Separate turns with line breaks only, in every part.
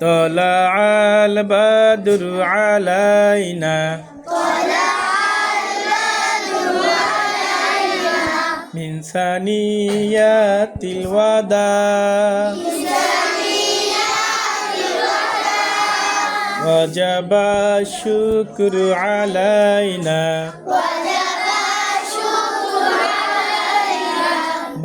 طلع البدر علينا. طلع البدر علينا من ثنيات الوداع. وجب الشكر علينا. وجب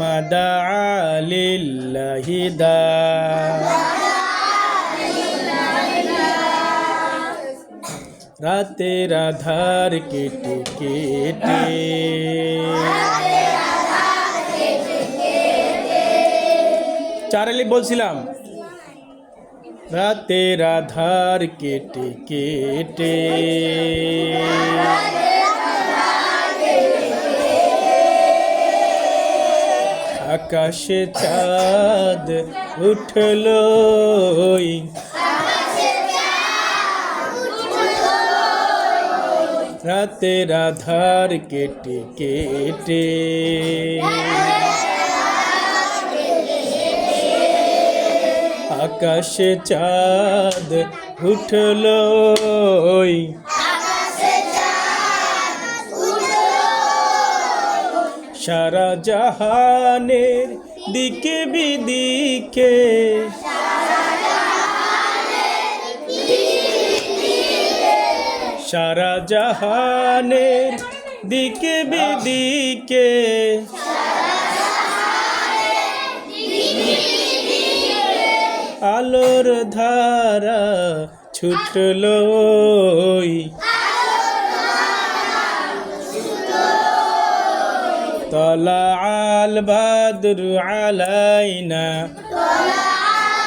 মাদা আলিল্লাহিদা রাতে রাধার কেটে কেটে। চারালি বলছিলাম রাতে রাধার কেটে কেটে। আকাশে চাঁদ উঠল রাতের আধার কেটে কেটে। আকাশে চাঁদ উঠল সারা জাহানের দিকে বিদিকে। সারা জাহানের দিকে বিদিকে। আলোর ধারা ছুটল طلع البدر علينا. طلع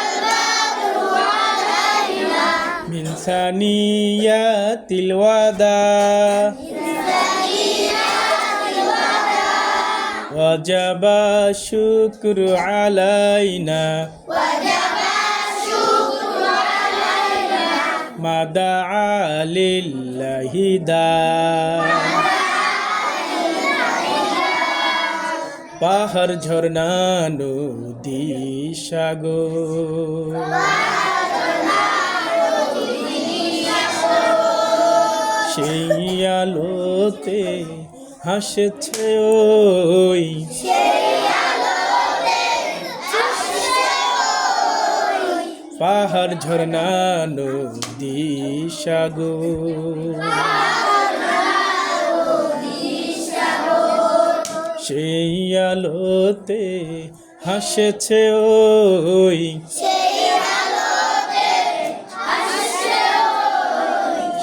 البدر علينا من ثنيات الوداع وجب الشكر علينا. وجب الشكر علينا ما دعا لله داع পাহাড় ঝর্ণা সাগর। সেই আলোতে হাসছে ওই পাহাড় ঝর্ণা সাগর। সেই আলোতে হাসেছে ওই।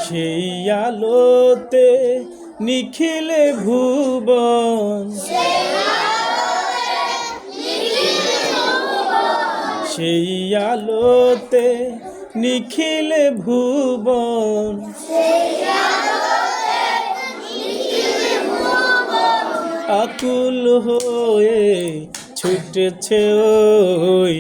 সেই আলোতে নিখিলে ভুবন। সেই আলোতে নিখিলে ভুবন। আকুল হয়ে ছুটেছে ওই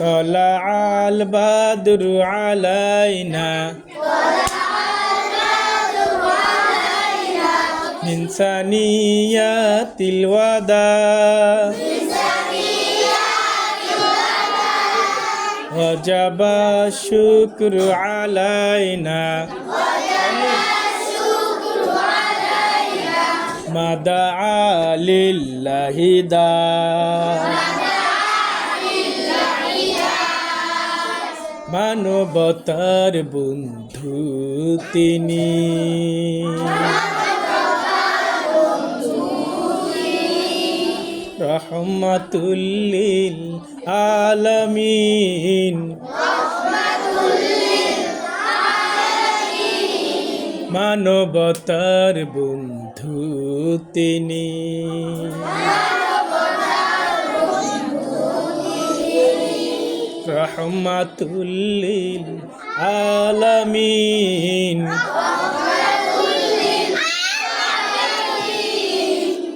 طلع البدر علينا من ثنيات الوداع وجب الشكر علينا মাদা আলিল্লাহিদা মানবতার বন্ধু তিনি। রহমাতুল্লিল আলমিন। মানবতার বন্ধু তিনি। রহমাতুল্লিল আলামিন।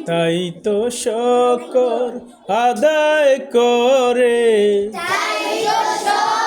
তাই তো শকর আদায় করে। তাই তো শকর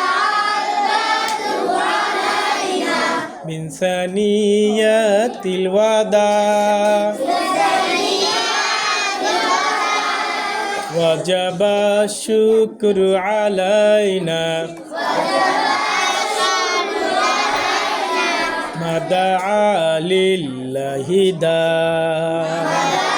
من ثنيات الوداع وجب الشكر علينا. ما دعا لله داع